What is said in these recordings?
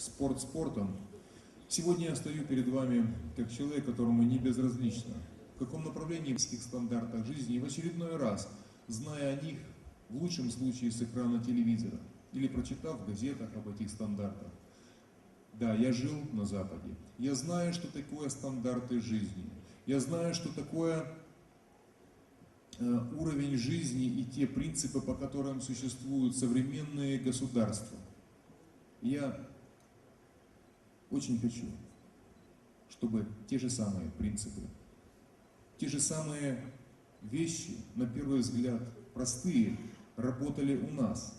спорт спортом. Сегодня я стою перед вами как человек, которому не безразлично, в каком направлении в стандартах жизни, и в очередной раз, зная о них, в лучшем случае с экрана телевизора, или прочитав в газетах об этих стандартах. Да, я жил на Западе. Я знаю, что такое стандарты жизни. Я знаю, что такое э, уровень жизни и те принципы, по которым существуют современные государства. Я очень хочу, чтобы те же самые принципы, те же самые вещи, на первый взгляд, простые, работали у нас.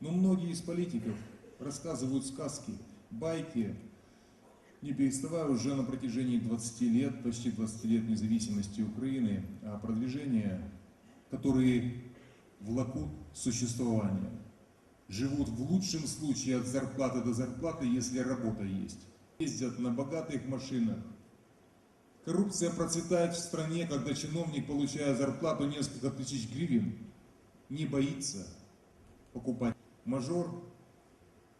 Но многие из политиков рассказывают сказки, байки, не переставая уже на протяжении 20 лет, почти 20 лет независимости Украины, о продвижении, которые влакут существование живут в лучшем случае от зарплаты до зарплаты, если работа есть. Ездят на богатых машинах. Коррупция процветает в стране, когда чиновник, получая зарплату несколько тысяч гривен, не боится покупать. Мажор,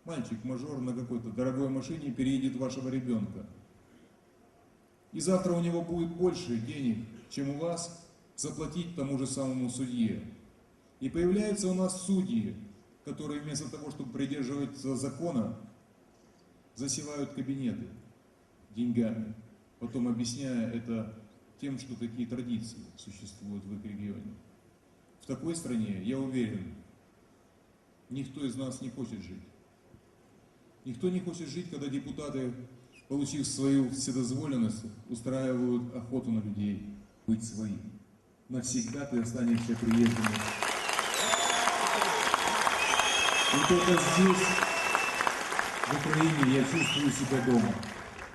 мальчик-мажор на какой-то дорогой машине переедет вашего ребенка. И завтра у него будет больше денег, чем у вас, заплатить тому же самому судье. И появляются у нас судьи, которые вместо того, чтобы придерживаться закона, засевают кабинеты деньгами, потом объясняя это тем, что такие традиции существуют в их регионе. В такой стране, я уверен, никто из нас не хочет жить. Никто не хочет жить, когда депутаты, получив свою вседозволенность, устраивают охоту на людей, быть своим. Навсегда ты останешься приезжим и только здесь, в Украине, я чувствую себя дома.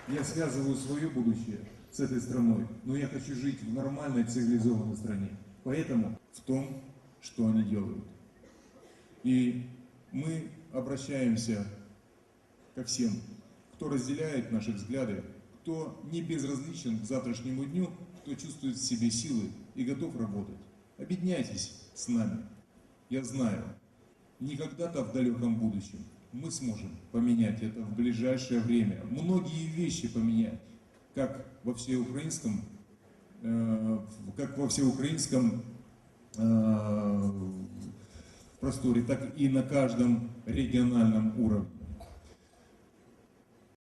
Я связываю свое будущее с этой страной, но я хочу жить в нормальной, цивилизованной стране. Поэтому в том, что они делают. И мы обращаемся ко всем, кто разделяет наши взгляды, кто не безразличен к завтрашнему дню, кто чувствует в себе силы и готов работать. Объединяйтесь с нами. Я знаю, не когда-то в далеком будущем. Мы сможем поменять это в ближайшее время. Многие вещи поменять, как во всеукраинском, э, как во всеукраинском э, просторе, так и на каждом региональном уровне.